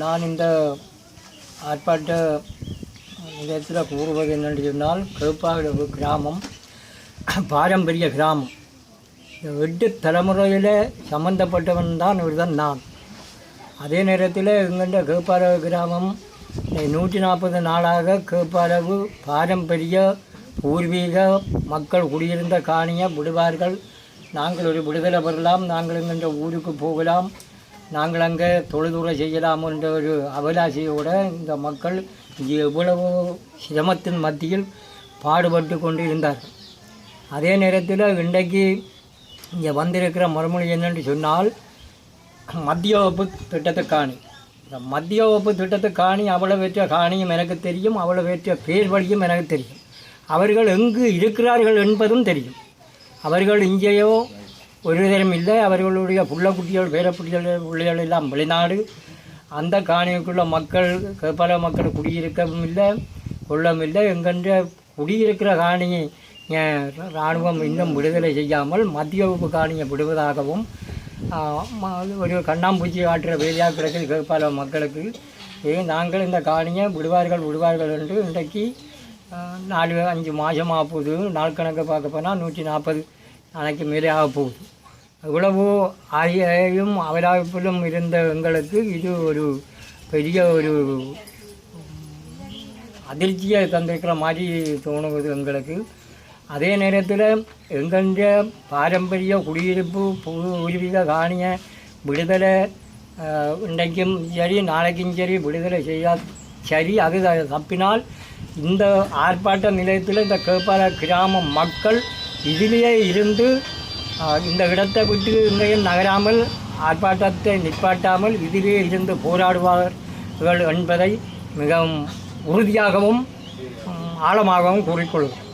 நான் இந்த ஆர்ப்பாட்ட நிலையத்தில் கூறுவது என்னென்று சொன்னால் கேப்பாடு கிராமம் பாரம்பரிய கிராமம். இந்த எட்டு தலைமுறையில் சம்மந்தப்பட்டவன் தான் இவர் நான். அதே நேரத்தில் எங்கள்ட கேப்பாரவு கிராமம் நூற்றி நாற்பது நாளாக கேப்பாரவு பாரம்பரிய பூர்வீக மக்கள் குடியிருந்த காணியை விடுவார்கள். நாங்கள் ஒரு விடுதலை பெறலாம் நாங்கள் எங்கள்ட ஊருக்கு போகலாம். நாங்கள் அங்கே தொழுதுறை செய்யலாம் என்ற ஒரு அபிலாஷையோடு இந்த மக்கள் எவ்வளவு எவ்வளவோ சிரமத்தின் மத்தியில் பாடுபட்டு கொண்டு இருந்தார்கள் அதே நேரத்தில் இன்றைக்கு இங்கே வந்திருக்கிற மறுமொழி என்னென்று சொன்னால் மத்திய வகுப்பு திட்டத்தை காணி இந்த மத்திய வகுப்பு திட்டத்தை காணி அவ்வளோ பெற்ற காணியும் எனக்கு தெரியும் அவ்வளோ பெற்ற பேர் வழியும் எனக்கு தெரியும். அவர்கள் எங்கு இருக்கிறார்கள் என்பதும் தெரியும். அவர்கள் இங்கேயோ ஒருவிதம் இல்லை அவர்களுடைய புள்ளக்குட்டிகள் பேரக்குட்டிகள் பிள்ளைகள் எல்லாம் வெளிநாடு. அந்த காணிக்குள்ள மக்கள் பல மக்கள் குடியிருக்கவும் இல்லை கொள்ளவும் இல்லை. எங்கென்ற குடியிருக்கிற காணியை இராணுவம் இன்னும் விடுதலை செய்யாமல் மத்திய வகுப்பு காணியை விடுவதாகவும் ஒரு கண்ணாம்பூச்சி காட்டுற வேலையாக கிடக்குது பல மக்களுக்கு ஏன் நாங்கள் இந்த காணியை விடுவார்கள் விடுவார்கள் என்று இன்றைக்கு நாலு அஞ்சு மாதம் போகுது நாள் கணக்கு பார்க்க போனால் நூற்றி நாற்பது. நாளைக்கு மேலே ஆக போகுது. இவ்வளவு ஆகியும் அவலாய்ப்பிலும் இருந்த எங்களுக்கு இது ஒரு பெரிய ஒரு அதிர்ச்சியை தந்திருக்கிற மாதிரி தோணுவது எங்களுக்கு. அதே நேரத்தில் எங்கென்ற பாரம்பரிய குடியிருப்பு புது பூர்வீக காணிய விடுதலை இன்றைக்கும் சரி நாளைக்கும் சரி விடுதலை செய்யா சரி அது தப்பினால் இந்த ஆர்ப்பாட்ட நிலையத்தில் இந்த கேப்பால கிராம மக்கள் இதிலேயே இருந்து இந்த இடத்தை விட்டு இங்கேயும் நகராமல் ஆர்ப்பாட்டத்தை நிப்பாட்டாமல் இதிலேயே இருந்து போராடுவார்கள் என்பதை மிகவும் உறுதியாகவும் ஆழமாகவும் கூறிக்கொள்கிறேன்